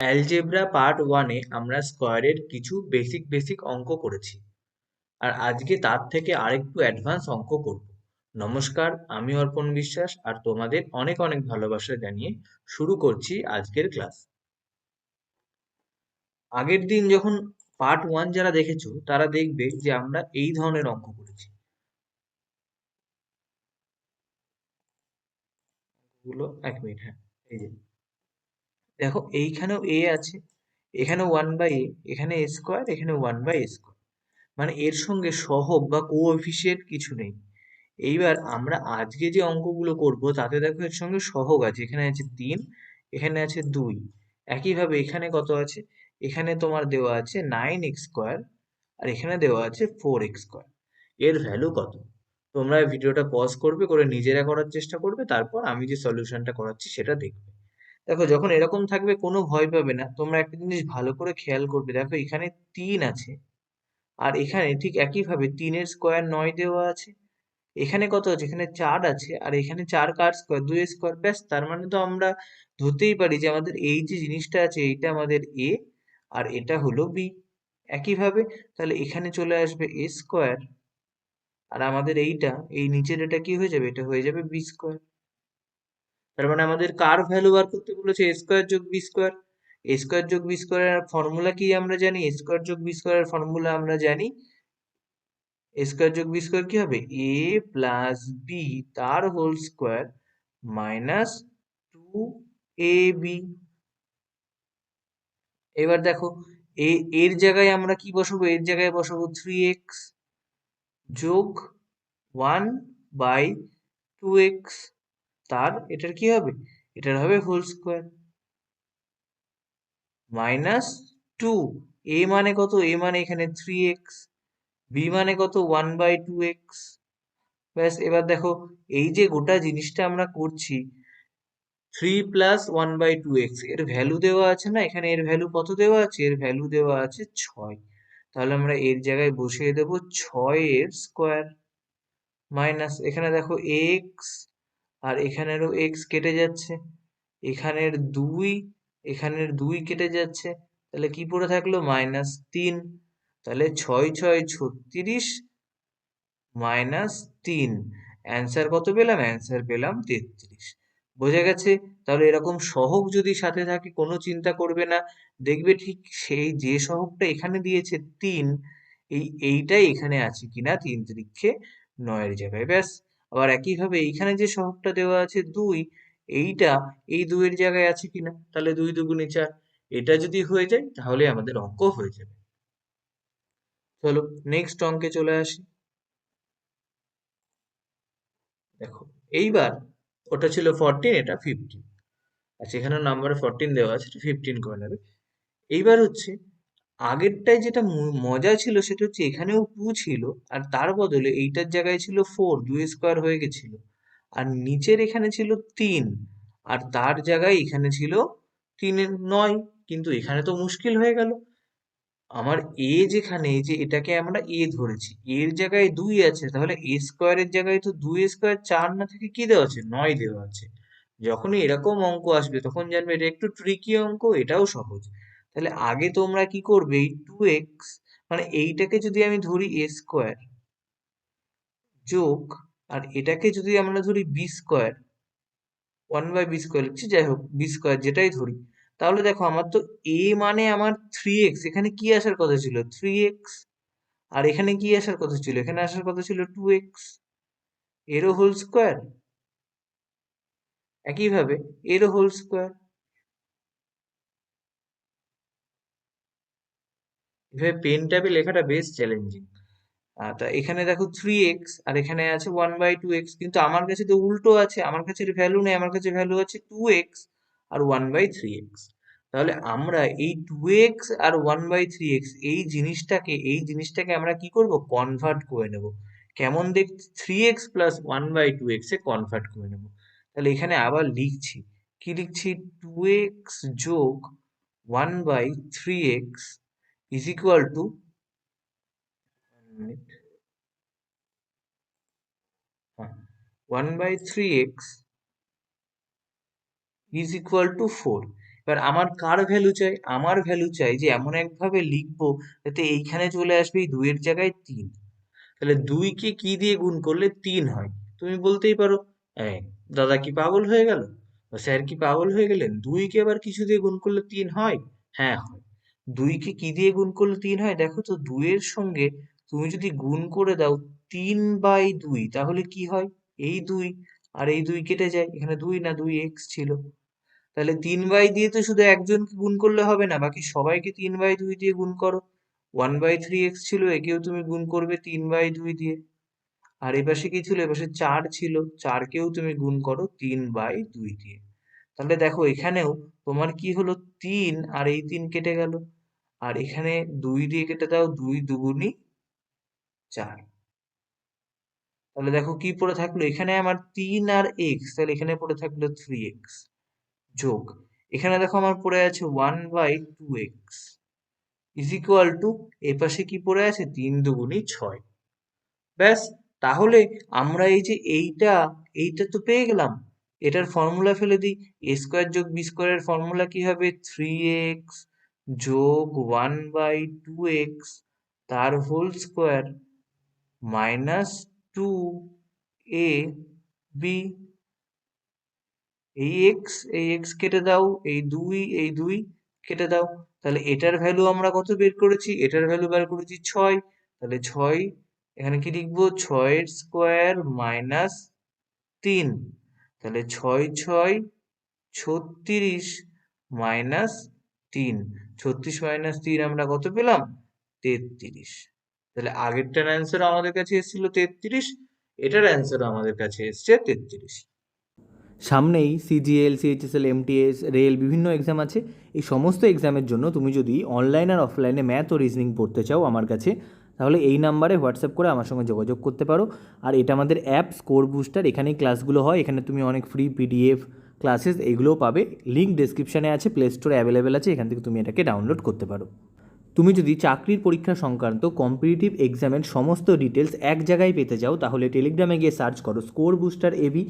Algebra part ওয়ানে আমরা স্কোয়ারের কিছু বেসিক বেসিক অঙ্ক করেছি। আর আজকে তার থেকে আরেকটু অ্যাডভান্স অঙ্ক করব। নমস্কার, আমি অর্পণ বিশ্বাস আর তোমাদের অনেক অনেক ভালোবাসা জানিয়ে শুরু করছি আজকের ক্লাস আগের দিন যখন পার্ট ওয়ান যারা দেখেছ, তারা দেখবে যে আমরা এই ধরনের অঙ্ক করেছি। এক মিনিট হ্যাঁ এই যে। দেখো এইখানেও এ আছে এখানে ওয়ান বাই এ এখানে এ স্কোয়ার এখানে ওয়ান বাই এ স্কোয়ার মানে এর সঙ্গে সহগ বা কোএফিসিয়েন্ট কিছু নেই। এইবার আমরা আজকে যে অঙ্কগুলো করব, তাতে দেখো এর সঙ্গে সহগ আছে। এখানে আছে তিন, এখানে আছে দুই। একইভাবে এখানে কত আছে? এখানে তোমার দেওয়া আছে নাইন এক্স স্কোয়ার আর এখানে দেওয়া আছে ফোর এক্স স্কোয়ার এর ভ্যালু কত? তোমরা ভিডিওটা পজ করবে, করে নিজেরা করার চেষ্টা করবে, তারপর আমি যে সলিউশনটা করাচ্ছি, সেটা দেখবে। দেখো যখন এরকম থাকবে কোনো ভয় পাবে না। তোমরা একটা জিনিস ভালো করে খেয়াল করবে। দেখো এখানে তিন আছে। আর এখানে ঠিক একইভাবে তিনের স্কোয়ার নয় দেওয়া আছে। এখানে কত আছে? এখানে চার আছে। আর এখানে চার কার স্কোয়ার দুই স্কোয়ার ব্যাস, তার মানে তো আমরা ধরতেই পারি যে আমাদের এই যে জিনিসটা আছে, এইটা আমাদের এ আর এটা হলো বি একইভাবে তাহলে এখানে চলে আসবে এ স্কোয়ার আর আমাদের এইটা, এই নিচের এটা কি হয়ে যাবে? এটা হয়ে যাবে বি স্কোয়ার তার মানে আমাদের কার ভ্যালু বার করতে বলেছে? এ স্কোয়ার যোগ বি স্কোয়ার এ স্কোয়ার যোগ বি স্কোয়ারের ফর্মুলা কি আমরা জানি? এ স্কোয়ার যোগ বি স্কোয়ারের ফর্মুলা আমরা জানি। এ স্কোয়ার যোগ বি স্কোয়ার কি হবে? এ প্লাস বি তার whole square minus two A B এবার দেখো, এ, এর জায়গায় আমরা কি বসাবো? এর জায়গায় বসাবো থ্রি এক্স যোগ ওয়ান বাই টু এক্স তার এটার কি হবে? এটার হবে whole square minus two A মানে কত? এ মানে এখানে থ্রি এক্স বি মানে কত? ওয়ান বাই টু এক্স ব্যাস, এবার দেখো, এই যে গোটা জিনিসটা আমরা করছি three plus one by two এক্সের ভ্যালু দেওয়া আছে না? এখানে এর ভ্যালু কত দেওয়া আছে? এর ভ্যালু দেওয়া আছে ছয়। তাহলে আমরা এর জায়গায় বসিয়ে দেবো ছয় এর স্কোয়ার মাইনাস এখানে দেখো এক্স আর এখানেরও এক্স কেটে যাচ্ছে। এখানের দুই এখানের দুই কেটে যাচ্ছে। তাহলে কি পড়ে থাকল? মাইনাস তিন। তাহলে ছয় ছয়, ছত্রিশ মাইনাস তিন। অ্যান্সার কত পেলাম? অ্যান্সার পেলাম তেত্রিশ। বোঝা গেছে? তাহলে এরকম সহগ যদি সাথে থাকে, কোনো চিন্তা করবে না। দেখবে ঠিক সেই যে সহগটা এখানে দিয়েছে তিন, এই এইটাই এখানে আছে কিনা? তিন ত্রিক্ষে নয়ের জায়গায় ব্যাস। আবার একইভাবে এইখানে যে সহগটা দেওয়া আছে দুই, এইটা এই দুইয়ের জায়গায় আছে কিনা? তাহলে দুই দুগুণে চার, এটা যদি হয়ে যায়, তাহলে আমাদের অঙ্ক হয়ে যাবে। চলো নেক্সট অঙ্কে চলে আসি। দেখো, এইবার ওটা ছিল ফরটিন এটা ফিফটিন আচ্ছা এখানে নাম্বারে ফরটিন দেওয়া আছে ফিফটিন করে নেবে। এইবার হচ্ছে আগেরটায় যেটা মজা ছিল সেটা হচ্ছে এখানেও টু ছিল, আর তার বদলে এইটার জায়গায় ছিল ফোর দুই স্কোয়ার হয়ে গেছিল। আর নিচের এখানে ছিল তিন, আর তার জায়গায় এখানে ছিল তিনের নয়, কিন্তু এখানে তো মুশকিল হয়ে গেল। আমার এ যেখানে, যে এটাকে আমরা এ ধরেছি, এর জায়গায় দুই আছে, তাহলে এ স্কোয়ারের জায়গায় তো দুই স্কোয়ার চার না থেকে কি দেওয়া আছে? নয় দেওয়া আছে। যখনই এরকম অঙ্ক আসবে, তখন জানবে এটা একটু ট্রিকি অঙ্ক, এটাও সহজ। তাহলে আগে তোমরা কি করবে? এই টু এক্স মানে এইটাকে যদি আমি ধরি এ স্কোয়ার যোগ, আর এটাকে যদি আমরা ধরি B square one by B square লিখছি, যাই হোক বি স্কোয়ার যেটাই ধরি। তাহলে দেখো, আমার তো এ মানে আমার থ্রি এক্স এখানে কি আসার কথা ছিল? থ্রি এক্স আর এখানে কি আসার কথা ছিল? এখানে আসার কথা ছিল টু এক্স এরও হোল স্কোয়ার একইভাবে এরও হোল স্কোয়ার এভাবে পেন ট্যাবে লেখাটা বেশ চ্যালেঞ্জিং তা এখানে দেখো থ্রি এক্স আর এখানে আছে ওয়ান বাই টু এক্স কিন্তু আমার কাছে তো উল্টো আছে, আমার কাছে ভ্যালু নেই, আমার কাছে ভ্যালু আছে টু এক্স আর ওয়ান বাই থ্রি এক্স তাহলে আমরা এই টু এক্স আর ওয়ান বাই থ্রি এক্স এই জিনিসটাকে এই জিনিসটাকে আমরা কি করব? কনভার্ট করে নেব। কেমন দেখ three X plus one by two X convert করে নেব। তাহলে এখানে আবার লিখছি, কি লিখছি? টু এক্স যোগ one by three X is equal to one by three X is equal to four এবার আমার কার ভ্যালু চাই? আমার ভ্যালু চাই যে এমন একভাবে লিখব যাতে এইখানে চলে আসবে এই দুইয়ের জায়গায় তিন। তাহলে দুইকে কি দিয়ে গুণ করলে তিন হয়? তুমি বলতেই পারো দাদা কি পাগল হয়ে গেল? স্যার কি পাগল হয়ে গেলেন? দুইকে আবার কিছু দিয়ে গুণ করলে তিন হয়? হ্যাঁ হয়। দুইকে কি দিয়ে গুণ করলে তিন হয়? দেখো তো, দুইয়ের সঙ্গে তুমি যদি গুণ করে দাও তিন বাই দুই, তাহলে কি হয়? এই দুই, আর এই দুই কেটে যায়। এখানে দুই না দুই এক্স ছিল। তাহলে তিন বাই দিয়ে তো শুধু একজনকে গুণ করলে হবে না, বাকি সবাইকে তিন বাই দুই দিয়ে গুণ করো। ওয়ান বাই থ্রি এক্স ছিল, একেও তুমি গুণ করবে তিন বাই দুই দিয়ে। আর এই পাশে কি ছিল? এপাশে চার ছিল, চারকেও তুমি গুণ করো তিন বাই দুই দিয়ে। তাহলে দেখো, এখানেও তোমার কি হলো? তিন, আর এই তিন কেটে গেল। আর এখানে দুই দিয়ে কেটে দাও, দুই দুগুনি চার। তাহলে দেখো কি পড়ে থাকল? এখানে আমার তিন আর এক্স তাহলে এখানে পড়ে থাকল থ্রি এক্স যোগ। এখানে দেখো আমার পড়ে আছে one by two X is equal to এ পাশে কি পড়ে আছে? তিন দুগুনি ছয়। ব্যাস, তাহলে আমরা এই যে এইটা এইটা তো পেয়ে গেলাম। এটার ফর্মুলা ফেলে দিই। এ স্কোয়ার যোগ বি স্কোয়ারের ফর্মুলা কি হবে? থ্রি এক্স যোগ ওয়ান বাই টু এক্স তার whole square minus two A B এই এক্স এই এক্স কেটে দাও, এই দুই এই দুই কেটে দাও। তাহলে এটার ভ্যালু আমরা কত বের করেছি? এটার ভ্যালু বের করেছি ছয়। তাহলে ছয়, এখানে কি লিখব? ছয়ের স্কোয়ার মাইনাস তিন। তাহলে ছয় ছয়, ছত্রিশ মাইনাস তিন। ছত্রিশ মাইনাস তিন আমরা কত পেলাম? তেত্রিশ। তাহলে আগেরটার অ্যান্সার আমাদের কাছে এসেছিল তেত্রিশ, এটার অ্যান্সার আমাদের কাছে এসছে তেত্রিশ। সামনেই সিজিএল সিএইচএসএল এমটিএস রেল বিভিন্ন এক্সাম আছে। এই সমস্ত এক্সামের জন্য তুমি যদি অনলাইন আর অফলাইনে ম্যাথ ও রিজনিং পড়তে চাও আমার কাছে, তাহলে এই নাম্বারে হোয়াটসঅ্যাপ করে আমার সঙ্গে যোগাযোগ করতে পারো। আর এটা আমাদের অ্যাপ স্কোর বুস্টার এখানেই ক্লাসগুলো হয়। এখানে তুমি অনেক ফ্রি পিডিএফ ক্লাসেস এগুলোও পাবে। লিঙ্ক ডেসক্রিপশানে আছে প্লে স্টোরে অ্যাভেলেবেল আছে, এখান থেকে তুমি এটাকে ডাউনলোড করতে পারো। তুমি যদি চাকরির পরীক্ষা সংক্রান্ত কম্পিটিটিভ এক্সামের সমস্ত ডিটেলস এক জায়গায় পেতে চাও তাহলে টেলিগ্রামে গিয়ে সার্চ করো স্কোর বুস্টার এবি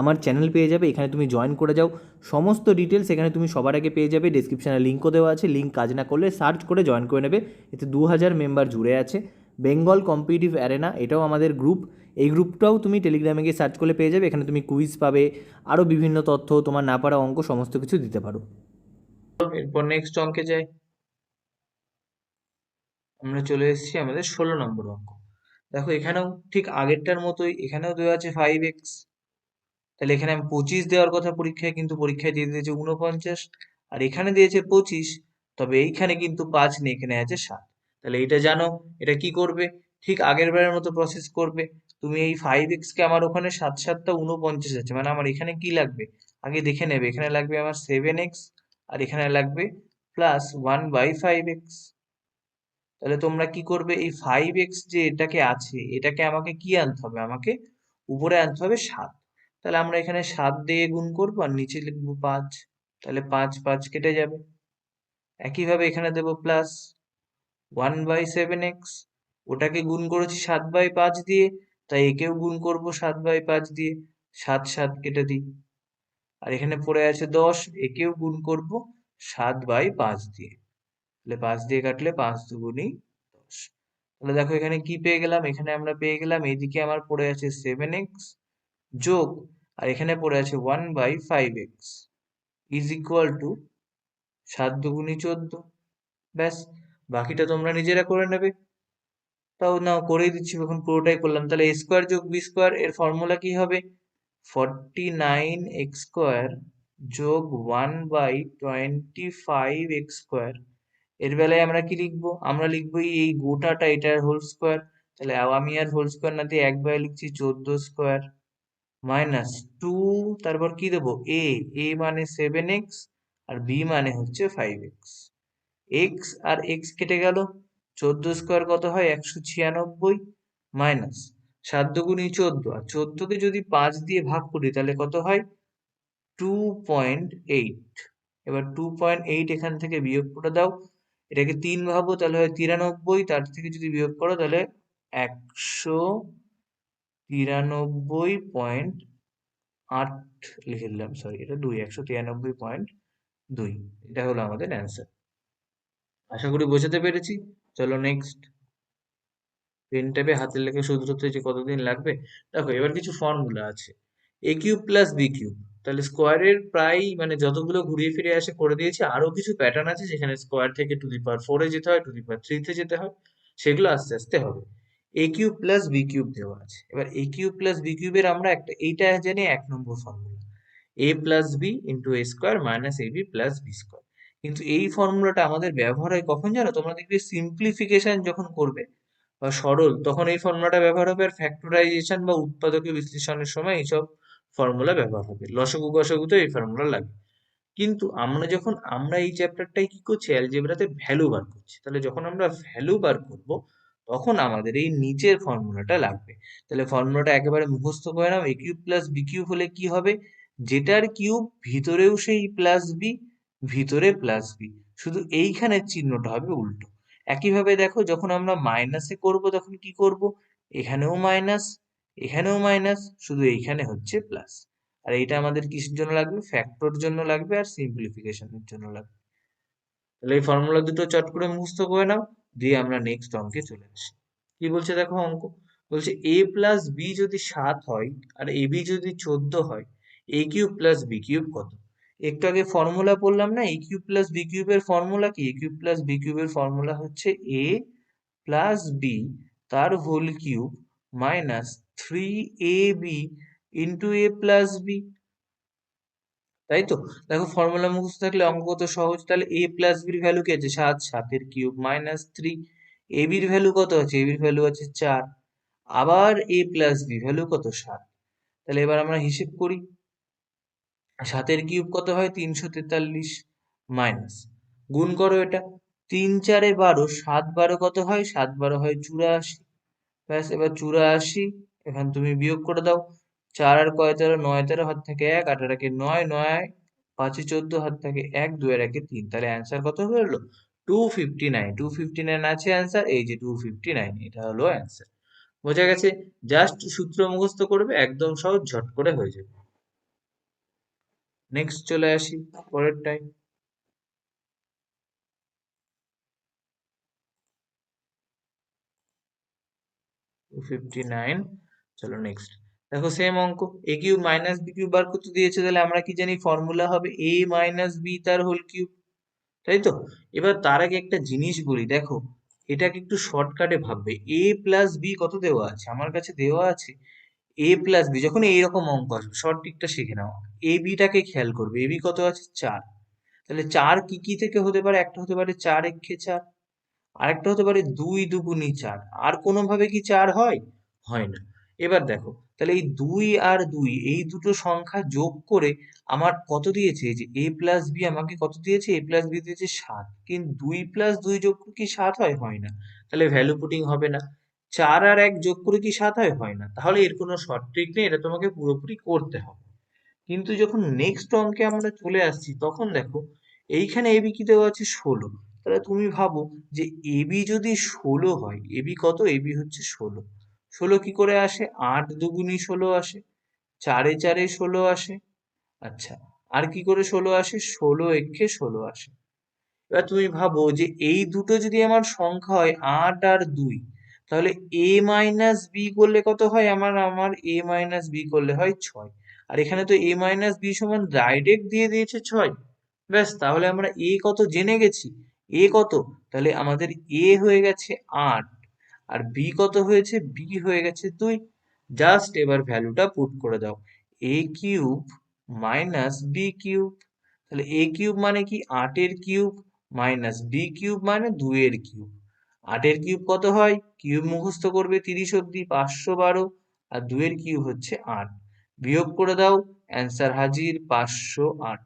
আমার চ্যানেল পেয়ে যাবে, এখানে তুমি জয়েন করে যাও। সমস্ত ডিটেলস এখানে তুমি সবার আগে পেয়ে যাবে ডিসক্রিপশানে লিঙ্কও দেওয়া আছে লিঙ্ক কাজ না করলে সার্চ করে জয়েন করে নেবে। এতে দু হাজার মেম্বার জুড়ে আছে। বেঙ্গল কম্পিটিটিভ অ্যারেনা এটাও আমাদের গ্রুপ এই গ্রুপটাও তুমি টেলিগ্রামে গিয়ে সার্চ করলে পেয়ে যাবে, এখানে তুমি কুইজ পাবে আরও বিভিন্ন তথ্য, তোমার না পারা অঙ্ক, সমস্ত কিছু দিতে পারো। এরপর নেক্সট অঙ্কে যাই। আমরা চলে এসেছি আমাদের ষোলো নম্বর অঙ্ক। দেখো, এখানেও ঠিক আগেরটার মতোই, এখানেও দেওয়া আছে ফাইভ এক্স তাহলে এখানে আমি পঁচিশ দেওয়ার কথা পরীক্ষায়, কিন্তু পরীক্ষায় দিয়ে দিয়েছে উনপঞ্চাশ আর এখানে দিয়েছে পঁচিশ, তবে এইখানে কিন্তু পাঁচ নেই, এখানে আছে সাত। তাহলে এটা জানো, এটা কি করবে? ঠিক আগের বারের মতো প্রসেস করবে। তুমি এই ফাইভ এক্স কে আমার ওখানে সাত সাতটা উনপঞ্চাশ আছে। মানে আমার এখানে কি লাগবে? আগে দেখে নেবে। এখানে লাগবে আমার সেভেন এক্স আর এখানে লাগবে plus one by five X তাহলে তোমরা কি করবে? এই ফাইভ এক্স যে এটাকে আছে, এটাকে আমাকে কি আনতে হবে? আমাকে উপরে আনতে হবে সাত। তাহলে আমরা এখানে সাত দিয়ে গুণ করব আর নিচে লিখব পাঁচ। তাহলে পাঁচ পাঁচ কেটে যাবে। একইভাবে এখানে দেবো plus one by seven X ওটাকে গুণ করেছি সাত বাই পাঁচ দিয়ে, তাই একেও গুণ করব সাত বাই পাঁচ দিয়ে, সাত সাত কেটে দিই। আর এখানে পড়ে আছে দশ, একেও গুণ করব সাত বাই পাঁচ দিয়ে। তাহলে পাঁচ দিয়ে কাটলে পাঁচ দুগুণই দশ। তাহলে দেখো এখানে কি পেয়ে গেলাম? এখানে আমরা পেয়ে গেলাম, এইদিকে আমার পড়ে আছে সেভেন এক্স যোগ, আর এখানে পড়ে আছে one by five X is equal to সাত দুগুণি চোদ্দ। ব্যাস বাকিটা তোমরা নিজেরা করে নেবে। তাও নাও, করেই দিচ্ছি এখন পুরোটাই করলাম। তাহলে এ স্কোয়ার যোগ বি স্কোয়ার এর ফর্মুলা কি হবে? ফর্টি নাইন এক্স স্কোয়ার যোগ one by twenty five X square এর বেলায় আমরা কি লিখব? আমরা লিখব এই গোটাটা এটার হোল স্কোয়ার তাহলে আমি আর হোল স্কোয়ার না দিয়ে একবার লিখছি চোদ্দ স্কোয়ার মাইনাস টু তারপর কি দেবো? এ এ মানে সেভেন এক্স আর বি মানে হচ্ছে ফাইভ এক্স এক্স আর এক্স কেটে গেল, চোদ্দ স্কোয়ার কত হয়? একশো ছিয়ানব্বই মাইনাস সাত দুগুণি চোদ্দ। আর চোদ্দকে যদি পাঁচ দিয়ে ভাগ করি, তাহলে কত হয়? টু পয়েন্ট এইট এবার টু পয়েন্ট এইট এখান থেকে বিয়োগ করে দাও। এটাকে তিন ভাবো, তাহলে হয় তিরানব্বই। তার থেকে যদি বিয়োগ করো, তাহলে একশো তিরানব্বই পয়েন্ট আট লিখে দিলাম সরি এটা দুই, একশো তিরানব্বই পয়েন্ট দুই। এটা হলো আমাদের অ্যান্সার আশা করি বোঝাতে পেরেছি। চলো নেক্সট পেন ট্যাবে হাতের লেখা শুধরোতে যে কতদিন লাগবে। দেখো, এবার কিছু ফর্মুলা আছে। A cube plus B cube তাহলে স্কোয়ারের প্রায় মানে যতগুলো ঘুরিয়ে ফিরে আসে করে দিয়েছি, আরও কিছু প্যাটার্ন আছে যেখানে স্কোয়ার থেকে টু দি পাওয়ার ফোরে যেতে হয় টু দি পাওয়ার থ্রিতে যেতে হয়। সেগুলো আস্তে আস্তে হবে। A cube plus B cube দেওয়া আছে। এবার এ কিউব প্লাস বি কিউবের আমরা একটা, এইটা জানি এক নম্বর formula A plus B into A square minus A B plus B square কিন্তু এই ফর্মুলাটা আমাদের ব্যবহার হয় কখন জানো? তোমরা দেখবে সিম্পলিফিকেশন যখন করবে বা সরল, তখন এই ফর্মুলাটা ব্যবহার হবে আর ফ্যাক্টরাইজেশন বা উৎপাদকীয় বিশ্লেষণের সময় এইসব ফর্মুলা ব্যবহার হবে। লসগু গসগুতে এই ফর্মুলা লাগে কিন্তু আমরা যখন, আমরা এই চ্যাপ্টারটাই কি করছি? অ্যালজেব্রাতে ভ্যালু বার করছি। তাহলে যখন আমরা ভ্যালু বার করব, তখন আমাদের এই নিচের ফর্মুলাটা লাগবে। তাহলে ফর্মুলাটা একেবারে মুখস্থ করে নাও। A cube plus B cube হলে কি হবে? যেটার কিউব ভিতরেও সেই প্লাস বি ভিতরে প্লাস বি শুধু এইখানের চিহ্নটা হবে উল্টো। একইভাবে দেখো, যখন আমরা মাইনাসে করব, তখন কি করব? এখানেও মাইনাস এখানেও মাইনাস শুধু এইখানে হচ্ছে প্লাস আর এইটা আমাদের কিসের জন্য লাগবে? ফ্যাক্টর জন্য লাগবে আর সিম্পলিফিকেশনের জন্য লাগবে। তাহলে এই ফর্মুলা দুটো চট করে মুখস্থ করে নাও, দিয়ে আমরা নেক্সট অঙ্কে চলে আসি। কি বলছে দেখো অঙ্ক? বলছে এ প্লাস বি যদি সাত হয়, আর এ বি যদি চোদ্দ হয় A cube plus B cube কত? একটু আগে ফর্মুলা বললাম না এ কিউব প্লাস বি কিউবের ফর্মুলা কি? এ কিউব প্লাস বি কিউবের ফর্মুলা হচ্ছে এ প্লাস বি তার whole cube minus three A B into A plus B তাই তো? দেখো ফর্মুলা মুখস্থ থাকলে অঙ্ক কত সহজ, তাহলে এ প্লাস বির ভ্যালু কি আছে? সাত, সাতের কিউব মাইনাস থ্রি এ বির ভ্যালু কত আছে? এ বির ভ্যালু আছে চার। আবার এ প্লাস বি ভ্যালু কত? সাত। তাহলে এবার আমরা হিসেব করি। সাতের কিউব কত হয়? তিনশো তেতাল্লিশ মাইনাস। গুণ করো এটা। তিন চারে বারো, সাত বারো কত হয়? সাত বারো হয় চুরাশি। ব্যাস, এবার চুরাশি, এখান তুমি বিয়োগ করে দাও। চার আর কয় তেরো? নয় তেরো, হাত থেকে এক। আট একে নয় নয়, পাঁচে চোদ্দ, হাত থেকে এক, দুই একে তিন। তাহলে অ্যান্সার কত হলো two fifty nine two fifty nine আছে অ্যান্সার এই যে টু ফিফটি নাইন এটা হলো অ্যান্সার বোঝা গেছে? জাস্ট সূত্র মুখস্থ করবে, একদম সহজ, ঝট করে হয়ে যাবে। নেক্সট চলে আসি, পরের টাইম চলো নেক্সট দেখো সেম অঙ্ক A cube minus B cube বার করতে দিয়েছে, তাহলে আমরা কি জানি ফর্মুলা হবে এ মাইনাস বি তার হোল কিউব তাই তো? এবার তার আগে একটা জিনিস বলি, দেখো, এটাকে একটু শর্টকাটে ভাববে। এ প্লাস বি কত দেওয়া আছে? আমার কাছে দেওয়া আছে এ প্লাস বি যখন এইরকম অঙ্ক আসবে শর্ট টিকটা শিখে নাও। এ বিটাকে খেয়াল করবে। এ বি কত আছে? চার। তাহলে চার কি কি থেকে হতে পারে? একটা হতে পারে চার একে চার। আরেকটা হতে পারে দুই দুগুণী চার। আর কোনোভাবে কি চার হয়? হয় না। এবার দেখো, তাহলে এই দুই আর দুই, এই দুটো সংখ্যা যোগ করে আমার কত দিয়েছে? যে এ প্লাস বি আমাকে কত দিয়েছে? এ প্লাস বি দিয়েছে সাত। কিন্তু দুই প্লাস দুই যোগ কি সাত হয়? হয় না। তাহলে ভ্যালু পুটিং হবে না। চার আর এক যোগ করে কি সাত হয়? হয় না। তাহলে এর কোনো শর্ট ট্রিক নেই, এটা তোমাকে পুরোপুরি করতে হবে। কিন্তু যখন নেক্সট অঙ্কে আমরা চলে আসছি, তখন দেখো, এইখানে এবি কি দেওয়া আছে? ষোলো। তাহলে তুমি ভাবো যে এবি যদি ষোলো হয় এবি কত? এবি হচ্ছে ষোলো। ষোলো কি করে আসে? আট দুগুণী ষোলো আসে, চারে চারে ষোলো আসে আচ্ছা আর কি করে ষোলো আসে? ষোলো একে ষোলো আসে। এবার তুমি ভাবো যে এই দুটো যদি আমার সংখ্যা হয় আট আর দুই তাহলে এ মাইনাস বি করলে কত হয়? আমার আমার এ মাইনাস বি করলে হয় ছয়। আর এখানে তো এ মাইনাস বি সমান ডাইরেক্ট দিয়ে দিয়েছে ছয়। ব্যাস, তাহলে আমরা এ কত জেনে গেছি? এ কত? তাহলে আমাদের এ হয়ে গেছে আট। আর বি কত হয়েছে? বি হয়ে গেছে দুই। জাস্ট এবার ভ্যালুটা পুট করে দাও। A cube minus B cube তাহলে এ কিউব মানে কি? আটের কিউব মাইনাস বি কিউব মানে দুইয়ের কিউব আটের কিউব কত হয়? কিউব মুখস্থ করবে তিরিশ অব্দি পাঁচশো বারো, আর দুইয়ের কিউব হচ্ছে আট। বিয়োগ করে দাও, অ্যান্সার হাজির, পাঁচশো আট।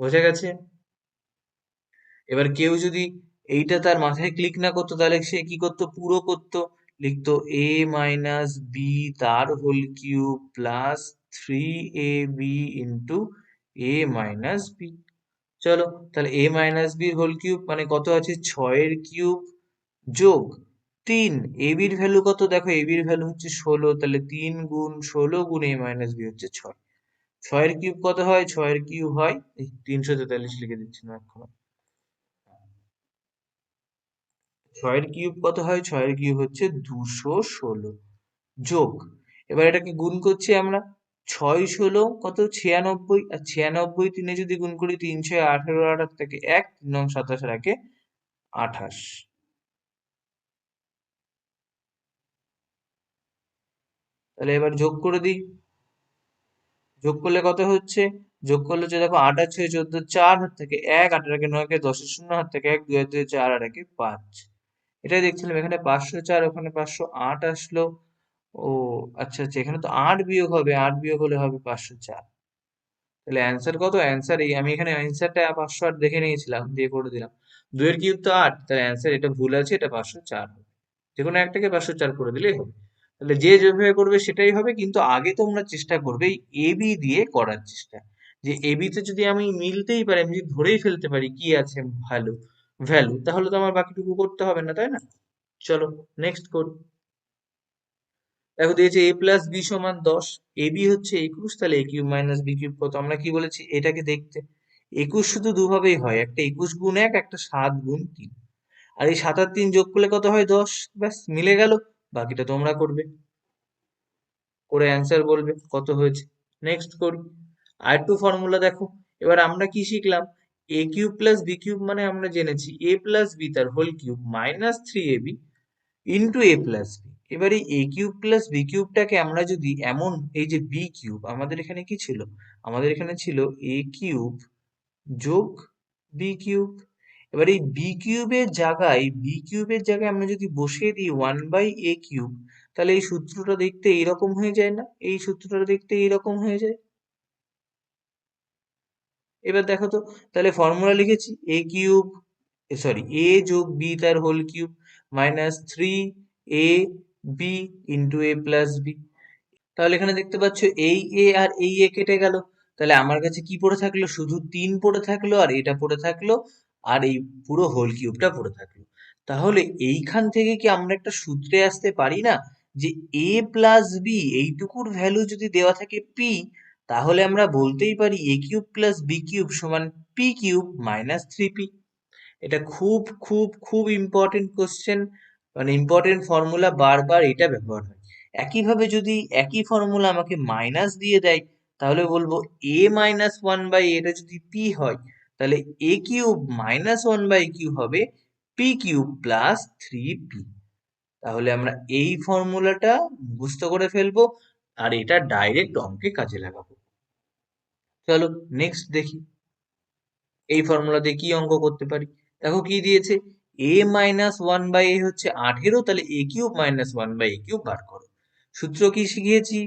বোঝা গেছে? এবার কেউ যদি এইটা তার মাথায় ক্লিক না করতো, তাহলে সে কি করতো? পুরো করতো। লিখতো এ মাইনাস বি তার whole cube plus three A B into A minus B চলো, তাহলে এ মাইনাস বির হোল কিউব মানে কত আছে? ছয়ের কিউব যোগ তিন। এ বির ভ্যালু কত? দেখো এ বির ভ্যালু হচ্ছে ষোলো, তাহলে তিন গুণ ষোলো গুণ এ মাইনাস বি হচ্ছে ছয়। ছয়ের কিউব কত হয়? ছয়ের কিউব হয়? এই তিনশো তেতাল্লিশ লিখে দিচ্ছি না এখন ছয়ের কিউব কত হয়? ছয়ের কিউব হচ্ছে দুশো ষোলো। যোগ, এবার এটাকে গুণ করছি আমরা। ছয় ষোলো কত? ছিয়ানব্বই। আর ছিয়ানব্বই তিনে যদি গুণ করি তিন ছয় আঠেরো আঠাশ থেকে এক, তিন নং সাতাশ একে আঠাশ। তাহলে এবার যোগ করে দিই। যোগ করলে কত হচ্ছে? যোগ করলে হচ্ছে দেখো আর ছয় চোদ্দ, চার হাত থেকে এক, আট আর একে নয় কে দশের শূন্য হাত থেকে এক, দুই দুই চার আর একে পাঁচ। এটাই দেখছিলাম এখানে পাঁচশো চার, ওখানে পাঁচশো আট আসলো। ও আচ্ছা আচ্ছা এখানে তো আট বিয়োগ হবে, আট বিয়োগ হলে হবে পাঁচশো চার। তাহলে অ্যান্সার কত? অ্যান্সার এই, আমি এখানে অ্যান্সারটা পাঁচশো আট দেখে নিয়েছিলাম, দিয়ে করে দিলাম। দুইয়ের কিউব তো আট। তাহলে অ্যান্সার এটা ভুল আছে, এটা পাঁচশো চার হবে। যে কোনো একটাকে পাঁচশো চার করে দিলেই হবে। তাহলে যে যেভাবে করবে সেটাই হবে, কিন্তু আগে তোমরা চেষ্টা করবে এ বি দিয়ে করার চেষ্টা। যে এ তে যদি আমি মিলতেই পারি, আমি যদি ধরেই ফেলতে পারি কি আছে ভ্যালু ভ্যালু তাহলে তো আমার বাকিটুকু করতে হবে না, তাই না? চলো নেক্সট করি দেখো দিয়েছে এ প্লাস বি সমান দশ এ বি হচ্ছে একুশ, তাহলে A cube minus B cube কত? আমরা কি বলেছি? এটাকে দেখতে। একুশ শুধু দুভাবেই হয়, একটা একুশ গুণ এক, একটা সাত গুণ তিন। আর এই সাত আর তিন যোগ করলে কত হয়? দশ। ব্যাস, মিলে গেল। বাকিটা তোমরা করবে। করে অ্যান্সার বলবে কত হয়েছে। নেক্সট করি। আর একটু ফর্মুলা দেখো। এবার আমরা কি শিখলাম? A cube plus B cube মানে আমরা জেনেছি। এ প্লাস বি তার whole cube minus three A B into A plus B এবার এই এ কিউব প্লাস বি কিউবটাকে আমরা যদি এমন, এই যে বি কিউব আমাদের এখানে কি ছিল? আমাদের এখানে ছিল এ কিউব যোগ বি কিউব এবার এই বি কিউবের জায়গায় বি কিউবের জায়গায় আমরা যদি বসিয়ে দিই ওয়ান বাই এ কিউব তাহলে এই সূত্রটা দেখতে এইরকম হয়ে যায় না? এই সূত্রটা দেখতে এইরকম হয়ে যায়? এবার দেখো তো, তাহলে ফর্মুলা লিখেছি এ কিউব সরি এ যোগ বি তার whole cube minus three A B into A plus B তাহলে এখানে দেখতে পাচ্ছ এই এ আর এই এ কেটে গেল। তাহলে আমার কাছে কি পড়ে থাকল? শুধু তিন পড়ে থাকল আর এটা পড়ে থাকল আর এই পুরো হোল কিউবটা পড়ে থাকল। তাহলে এইখান থেকে কি আমরা একটা সূত্রে আসতে পারি না যে এ প্লাস বি এইটুকুর ভ্যালু যদি দেওয়া থাকে পি তাহলে আমরা বলতেই পারি A cube plus B cube সমান P cube minus three P এটা খুব খুব খুব ইম্পর্টেন্ট কোশ্চেন মানে ইম্পর্টেন্ট ফর্মুলা বারবার এটা ব্যবহার হয়। একইভাবে যদি একই ফর্মুলা আমাকে মাইনাস দিয়ে দেয়, তাহলে বলব এ মাইনাস ওয়ান বাই এটা যদি পি হয়, তাহলে A cube minus one by Q হবে P cube plus three P তাহলে আমরা এই ফর্মুলাটা মুখস্থ করে ফেলব আর এটা ডাইরেক্ট অঙ্কে কাজে লাগাবো। চলো নেক্সট দেখি। এই ফর্মুলা দিয়ে কি অঙ্ক করতে পারি? দেখো কি দিয়েছে। A minus one by A হচ্ছে আঠেরো, তাহলে A cube minus one by A cube বার করো। সূত্র কি শিখিয়েছি?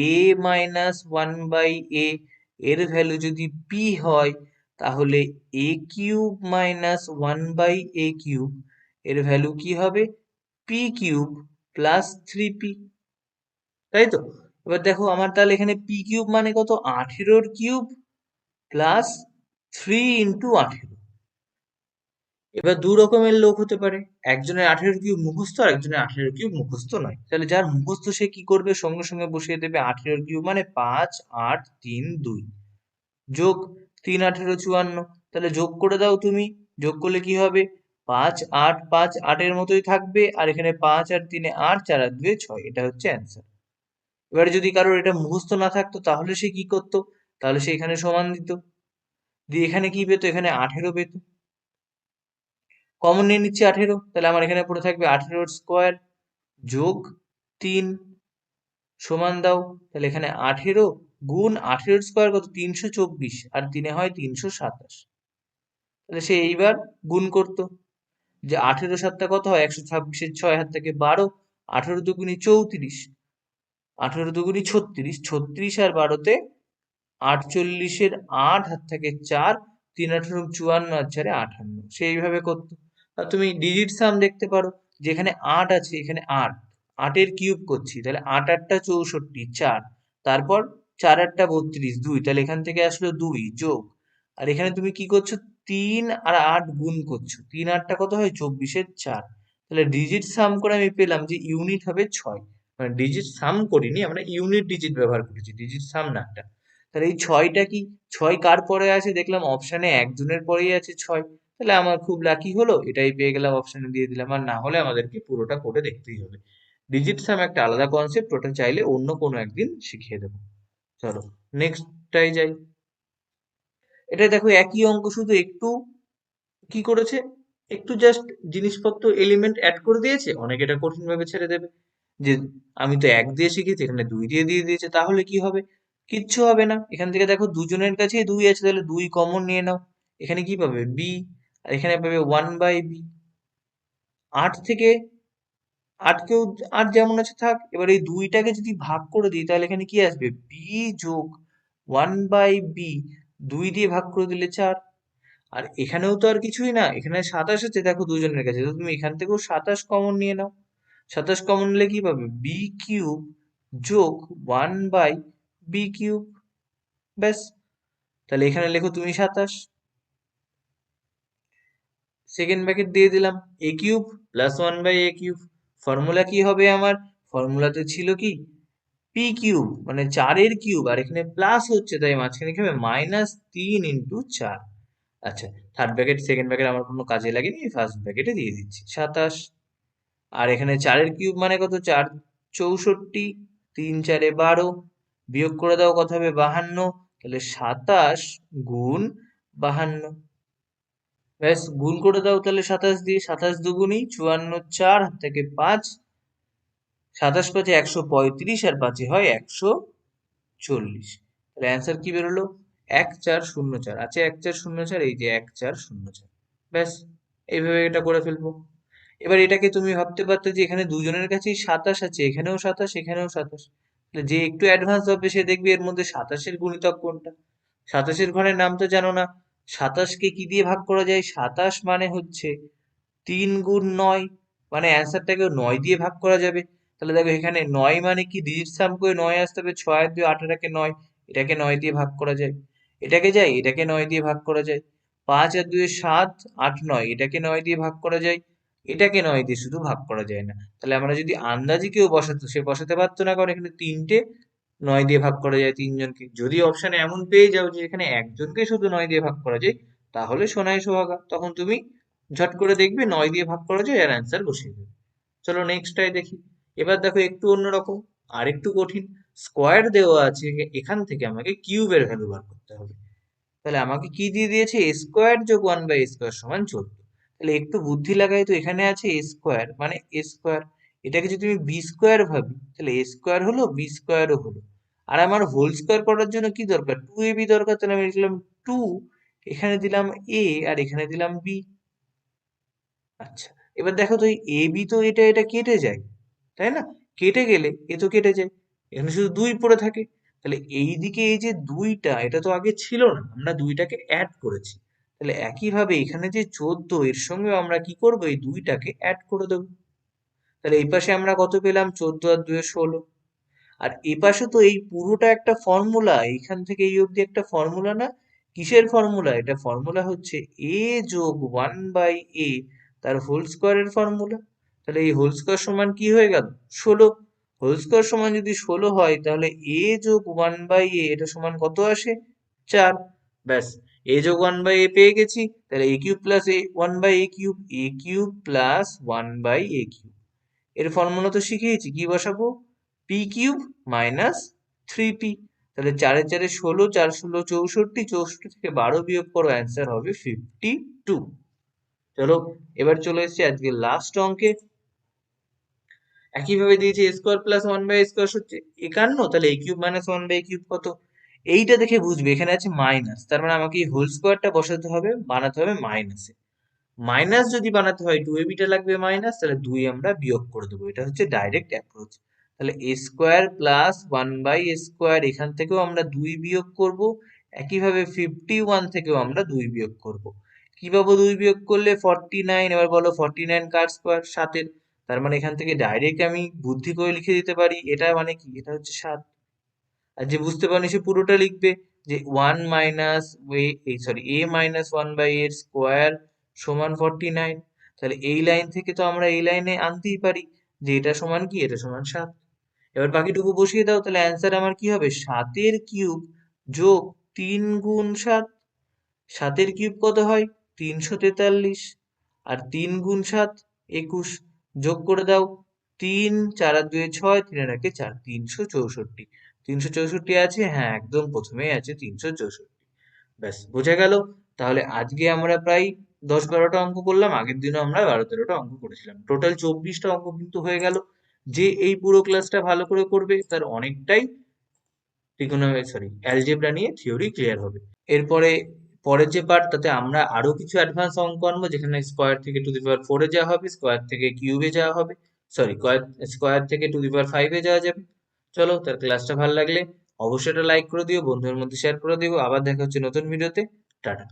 A minus one by A এর ভ্যালু যদি পি হয়, তাহলে A cube minus one by A cube এর ভ্যালু কি হবে? P cube plus three P তাই তো? এবার দেখো আমার তাহলে এখানে পি কিউব মানে কত? আঠেরোর কিউব প্লাস থ্রি ইন্টু আঠেরো। এবার দু রকমের লোক হতে পারে। একজনের আঠেরো কিউব মুখস্থ আর একজনের আঠেরো কিউব মুখস্থ নয়। তাহলে যার মুখস্থ সে কি করবে? সঙ্গে সঙ্গে বসিয়ে দেবে আঠেরো কিউব মানে পাঁচ, আট, তিন, দুই। যোগ তিন, আঠেরো, চুয়ান্ন। তাহলে যোগ করে দাও তুমি। যোগ করলে কি হবে? পাঁচ, আট, পাঁচ, আটের মতোই থাকবে। আর এখানে পাঁচ আর তিনে আট, চার আর দুয়ে ছয়। এটা হচ্ছে অ্যান্সার এবারে যদি কারোর এটা মুখস্থ না থাকতো, তাহলে সে কি করতো? তাহলে সে এখানে সমান দিত। দিয়ে এখানে কি পেতো? এখানে আঠেরো পেত। কমন নিয়ে নিচ্ছি আঠেরো, তাহলে আমার এখানে পড়ে থাকবে আঠেরোর স্কোয়ার যোগ তিন সমান দাও, তাহলে এখানে আঠেরো গুণ আঠেরোর স্কোয়ার কত? তিনশো চব্বিশ, আর তিনে হয় তিনশো সাতাশ। তাহলে সে এইবার গুণ করতো, যে আঠেরো সাতটা কত হয়? একশো ছাব্বিশের ছয় হাত থেকে বারো, আঠেরো দুগুনি চৌত্রিশ, আঠেরো দুগুনি ছত্রিশ ছত্রিশ আর বারোতে আটচল্লিশের আট হাত থেকে চার, তিন আঠেরো চুয়ান্ন আর চারে আঠান্ন। সেইভাবে করতো। আর তুমি ডিজিট সাম দেখতে পারো, যেখানে আট আছে, এখানে আট। আটের কিউব করছি, তাহলে আট আটটা চৌষট্টি, চার। তারপর চার আটটা বত্রিশ, দুই। তাহলে এখান থেকে আসলো দুই, যোগ। আর এখানে তুমি কি করছ? তিন আর আট গুণ করছ। তিন আটটা কত হয়? চব্বিশের চার। তাহলে ডিজিট সাম করে আমি পেলাম যে ইউনিট হবে ছয়। মানে ডিজিট সাম করিনি, আমরা ইউনিট ডিজিট ব্যবহার করেছি ডিজিট সাম না একটা। তাহলে এই ছয়টা কি? ছয় কার পরে আছে? দেখলাম অপশানে একজনের পরেই আছে ছয়। তাহলে আমার খুব লাকি হলো, এটাই পেয়ে গেলাম অপশানে দিয়ে দিলাম। আর না হলে আমাদেরকে পুরোটা করে দেখতেই হবে। ডিজিট সাম একটা আলাদা কনসেপ্ট ওটা চাইলে অন্য কোনো একদিন শিখিয়ে দেবো। চলো নেক্সটটাই যাই। এটা দেখো, একই অঙ্ক শুধু একটু কি করেছে? একটু জাস্ট জিনিসপত্র এলিমেন্ট অ্যাড করে দিয়েছে, অনেকে এটা কঠিন ভাবে ছেড়ে দেবে। যে আমি তো এক দিয়ে শিখেছি, এখানে দুই দিয়ে দিয়ে দিয়েছে, তাহলে কি হবে? কিচ্ছু হবে না। এখান থেকে দেখো, দুজনের কাছেই দুই আছে, তাহলে দুই কমন নিয়ে নাও। এখানে কি পাবে? বি আর এখানে পাবে ওয়ান বাই বি আট থেকে আটকেও আট যেমন আছে থাক, এবার এই দুইটাকে যদি ভাগ করে দিই, তাহলে এখানে কি আসবে? বি যোগ ওয়ান বাই বি দুই দিয়ে ভাগ করে দিলে চার। আর এখানেও তো আর কিছুই না, এখানে সাতাশ আছে, দেখো দুজনের কাছে, তো তুমি এখান থেকেও সাতাশ কমন নিয়ে নাও। সাতাশ কমন নিলে কি পাবে? বি কিউব যোগ ওয়ান বাই বি কিউব ব্যাস। তাহলে এখানে লেখো তুমি সাতাশ। সেকেন্ড ব্র্যাকেট দিয়ে দিলাম। A cube plus one by A cube formula কি হবে আমার? ফর্মুলাতে ছিল কি? পি কিউব মানে চারের কিউব আর এখানে প্লাস হচ্ছে, তাই মাঝখানে কি হবে? মাইনাস তিন ইন্টু চার। আচ্ছা থার্ড ব্র্যাকেট সেকেন্ড ব্র্যাকেট আমার কোনো কাজে লাগেনি ফার্স্ট ব্র্যাকেটে দিয়ে দিচ্ছি। সাতাশ। আর এখানে চারের কিউব মানে কত? চার, চৌষট্টি, তিন, চারে বারো। বিয়োগ করে দাও কত হবে বাহান্ন। তাহলে সাতাশ গুণ বাহান্ন। ব্যাস, গুণ করে দাও তাহলে সাতাশ দিয়ে, সাতাশ দুগুণই, চুয়ান্ন চার থেকে পাঁচ, সাতাশ পাঁচে একশো পঁয়ত্রিশ আর পাঁচে হয় একশো চল্লিশ। তাহলে অ্যান্সার কি বেরোলো? এক চার শূন্য চার। আছে এক চার শূন্য চার, এই যে এক চার শূন্য চার। ব্যাস, এইভাবে এটা করে ফেলব। এবার এটাকে তুমি ভাবতে পারতে যে এখানে দুজনের কাছেই সাতাশ আছে, এখানেও সাতাশ এখানেও সাতাশ। তাহলে যে একটু অ্যাডভান্স হবে, সে দেখবে এর মধ্যে সাতাশের গুণিতক কোনটা? সাতাশের ঘরের নাম তো জানো না। সাতাশকে কি দিয়ে ভাগ করা যায়? সাতাশ মানে হচ্ছে তিন গুণ নয়। মানে অ্যান্সারটাকে নয় দিয়ে ভাগ করা যাবে। তাহলে দেখো এখানে নয় মানে কি? ডিজিট সাম করে নয় আসতে হবে। ছয় দুই আঠারোকে নয়, এটাকে নয় দিয়ে ভাগ করা যায়। এটাকে যায়, এটাকে নয় দিয়ে ভাগ করা যায়। পাঁচ আর দুই সাত, আট নয়, এটাকে নয় দিয়ে ভাগ করা যায়। এটাকে নয় দিয়ে শুধু ভাগ করা যায় না। তাহলে আমরা যদি আন্দাজি কেউ বসাতো, সে বসাতে পারতো না, কারণ এখানে তিনটে নয় দিয়ে ভাগ করা যায় তিনজনকে। যদি অপশানে এমন পেয়ে যাও যে এখানে একজনকে শুধু নয় দিয়ে ভাগ করা যায়, তাহলে সোনায় সোহাগা, তখন তুমি ঝট করে দেখবে নয় দিয়ে ভাগ করা যায় আর অ্যান্সার বসিয়ে দেবে। চলো নেক্সটটাই দেখি। এবার দেখো একটু অন্যরকম আর একটু কঠিন। স্কোয়ার দেওয়া আছে এখান থেকে আমাকে কিউবের ভ্যালু বার করতে হবে। তাহলে আমাকে কি দিয়ে দিয়েছে? এ স্কোয়ার যোগ ওয়ান বাই স্কোয়ার সমান চোদ্দ। তাহলে একটু বুদ্ধি লাগাই তো এখানে আছে এ স্কোয়ার মানে এ স্কোয়ার এটাকে যদি আমি বি স্কোয়ার ভাবি, তাহলে এ স্কোয়ার হলো বি স্কোয়ারও হলো। আর আমার হোল স্কোয়ার করার জন্য কি দরকার? টু এ বি দরকার, তাহলে আমি লিখলাম টু এখানে দিলাম এ আর এখানে দিলাম বি আচ্ছা এবার দেখো তো এ বি তো এটা এটা কেটে যায়, তাই না? কেটে গেলে এ তো কেটে যায়, এখানে শুধু দুই পড়ে থাকে। তাহলে এই দিকে এই যে দুইটা, এটা তো আগে ছিল না, আমরা দুইটাকে অ্যাড করেছি। তাহলে একইভাবে এখানে যে চোদ্দ, এর সঙ্গে আমরা কি করব? এই দুইটাকে অ্যাড করে দেবো। তাহলে এই পাশে আমরা কত পেলাম? চোদ্দ আর দুয়ে ষোলো। আর এ পাশে তো এই পুরোটা একটা ফর্মুলা এইখান থেকে এই অবধি একটা ফর্মুলা না? কিসের ফর্মুলা এটা ফর্মুলা হচ্ছে এ যোগ ওয়ান বাই এ তার হোল স্কোয়ারের ফর্মুলা তাহলে এই হোল স্কোয়ার সমান কি হয়ে গেল? ষোলো। হোল স্কোয়ার সমান যদি ষোলো হয়, তাহলে এ যোগ ওয়ান বাই এ এটা সমান কত আসে? চার। ব্যাস এ যোগ ওয়ান বাই এ পেয়ে গেছি। তাহলে A cube plus A one by A cube A cube plus one by A cube এর ফর্মুলা তো শিখিয়েছি, কি বসাবো? P cube minus three P তাহলে চারে চারে ষোলো, চার ষোলো চৌষট্টি চৌষট্টি থেকে বারো বিয়োগ করো অ্যান্সার হবে ফিফটি টু চলো, এবার চলে এসেছি আজকে লাস্ট অঙ্কে। একইভাবে দিয়েছে square plus one by square হচ্ছে একান্ন, তাহলে A cube minus one by cube কত? এইটা দেখে বুঝবে, এখানে আছে মাইনাস তার মানে আমাকে এই হোল স্কোয়ারটা বসাতে হবে, বানাতে হবে মাইনাসে মাইনাস যদি বানাতে হয় টু এ বিটা লাগবে মাইনাস, তাহলে দুই আমরা বিয়োগ করে দেবো। এটা হচ্ছে ডাইরেক্ট অ্যাপ্রোচ তাহলে A square plus one by A square এখান থেকেও আমরা দুই বিয়োগ করব। একইভাবে ফিফটি ওয়ান থেকেও আমরা দুই বিয়োগ করব। কি পাবো দুই বিয়োগ করলে? ফর্টি নাইন এবার বলো ফর্টি নাইন কার স্কোয়ার সাতের। তার মানে এখান থেকে ডাইরেক্ট আমি বুদ্ধি করে লিখে দিতে পারি। এটা মানে কি? এটা হচ্ছে সাত। আর যে বুঝতে পারেনি সে পুরোটা লিখবে যে ওয়ান মাইনাস এই sorry A minus one by এর স্কোয়ার সমান ফর্টি নাইন তাহলে এই লাইন থেকে তো আমরা এই লাইনে আনতেই পারি, যে এটা সমান কি? এটা সমান সাত। এবার বাকিটুকু বসিয়ে দাও, তাহলে অ্যান্সার আমার কি হবে? সাতের কিউব যোগ তিন গুণ সাত। সাতের কিউব কত হয়? তিনশো তেতাল্লিশ। আর তিন গুণ সাত, একুশ। যোগ করে দাও, তিন, চার আর দুয়ে ছয়, তিন আর একে চার, তিনশো চৌষট্টি। তিনশো চৌষট্টি আছে? হ্যাঁ একদম প্রথমেই আছে তিনশো চৌষট্টি। ব্যাস, বোঝা গেল? তাহলে আজকে আমরা প্রায় দশ বারোটা অঙ্ক করলাম, আগের দিনও আমরা বারো তেরোটা অঙ্ক করেছিলাম। টোটাল চব্বিশটা অঙ্ক কিন্তু হয়ে গেল। যে এই পুরো ক্লাসটা ভালো করে করবে, তার অনেকটাই সরি অ্যালজেব্রা নিয়ে থিওরি ক্লিয়ার হবে। এরপরে পরের যে পার্ট তাতে আমরা আরও কিছু অ্যাডভান্স অঙ্ক আনব, যেখানে স্কোয়ার থেকে টু দি পাওয়ার ফোরে যাওয়া হবে স্কোয়ার থেকে কিউবে যাওয়া হবে সরি স্কোয়ার থেকে টু দি পাওয়ার ফাইভে যাওয়া যাবে। চলো, তার ক্লাসটা ভালো লাগলে অবশ্যই এটা লাইক করে দিও, বন্ধুদের মধ্যে শেয়ার করে দিও। আবার দেখা হচ্ছে নতুন ভিডিওতে টাটা।